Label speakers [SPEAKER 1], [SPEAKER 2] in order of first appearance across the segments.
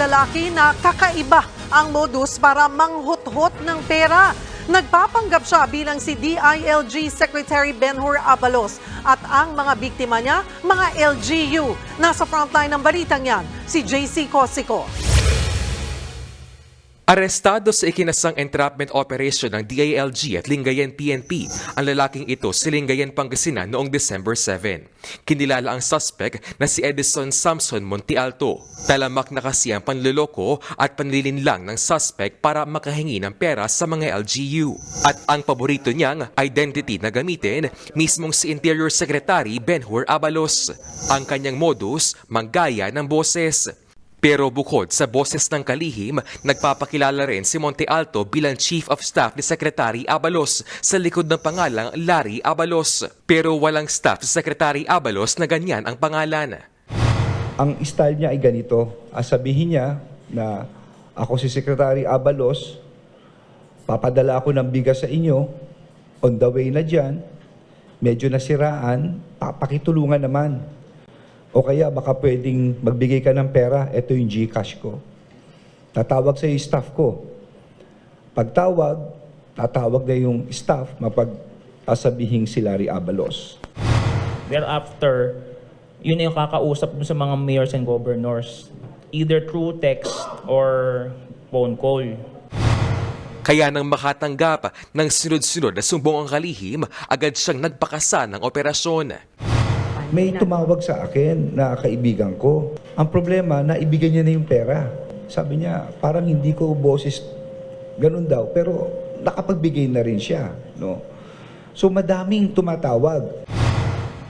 [SPEAKER 1] lalaki na kakaiba ang modus para manghuthot ng pera. Nagpapanggap siya bilang si DILG Secretary Benhur Abalos at ang mga biktima niya, mga LGU. Nasa frontline ng balitang yan, si JC Cosico.
[SPEAKER 2] Arestado sa ikinasang entrapment operation ng DILG at Lingayen PNP ang lalaking ito sa Lingayen, Pangasinan noong December 7. Kinilala ang suspect na si Edison Samson Montialto. Talamak na kasi ang panluloko at panlilinlang ng suspect para makahingi ng pera sa mga LGU. At ang paborito niyang identity na gamitin mismong si Interior Secretary Benhur Abalos. Ang kanyang modus, manggaya ng boses. Pero bukod sa boses ng kalihim, nagpapakilala rin si Monte Alto bilang Chief of Staff ni Secretary Abalos sa likod ng pangalang Larry Abalos. Pero walang staff sa Secretary Abalos na ganyan ang pangalan.
[SPEAKER 3] Ang style niya ay ganito. Ah, sabihin niya na ako si Secretary Abalos, papadala ako ng bigas sa inyo, on the way na dyan, medyo nasiraan, papakitulungan naman. O kaya baka pwedeng magbigay ka ng pera, ito yung Gcash ko. Tatawag sa yung staff ko. Pagtawag, tatawag na yung staff, mapag sasabihin si Larry Abalos.
[SPEAKER 4] Thereafter, yun na yung kakausap mo sa mga mayors and governors. Either through text or phone call.
[SPEAKER 2] Kaya nang makatanggap ng sunod-sunod na sumbong ang kalihim, agad siyang nagpakasa ng operasyon.
[SPEAKER 3] May tumawag sa akin na kaibigan ko. Ang problema, naibigay niya na yung pera. Sabi niya, parang hindi ko boses ganun daw, pero nakapagbigay na rin siya. No? So madaming tumatawag.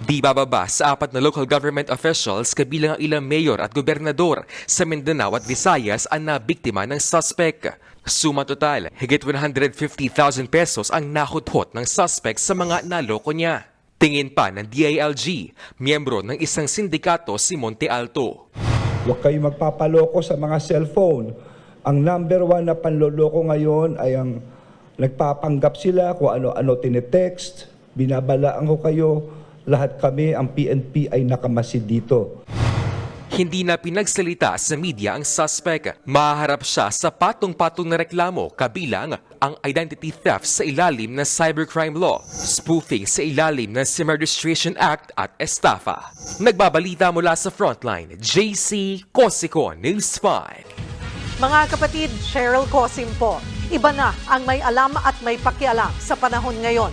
[SPEAKER 2] Di bababa sa apat na local government officials kabilang ang ilang mayor at gobernador sa Mindanao at Visayas ang nabiktima ng suspect. Suma total, higit 150,000 pesos ang nahuthot ng suspect sa mga naloko niya. Tingin pa ng DILG, miyembro ng isang sindikato si Monte Alto.
[SPEAKER 3] Huwag kayo magpapaloko sa mga cellphone. Ang number one na panloloko ngayon ay ang nagpapanggap sila kung ano-ano tinetext, binabalaan ko kayo, lahat kami, ang PNP ay nakamasid dito.
[SPEAKER 2] Hindi na pinagsalita sa media ang suspect. Maharap siya sa patong-patong na reklamo kabilang ang identity theft sa ilalim ng cybercrime law, spoofing sa ilalim ng SIM Registration Act at estafa. Nagbabalita mula sa frontline, JC Cosico News 5.
[SPEAKER 1] Mga kapatid, Cheryl Cosim po. Iba na ang may alam at may pakialam sa panahon ngayon.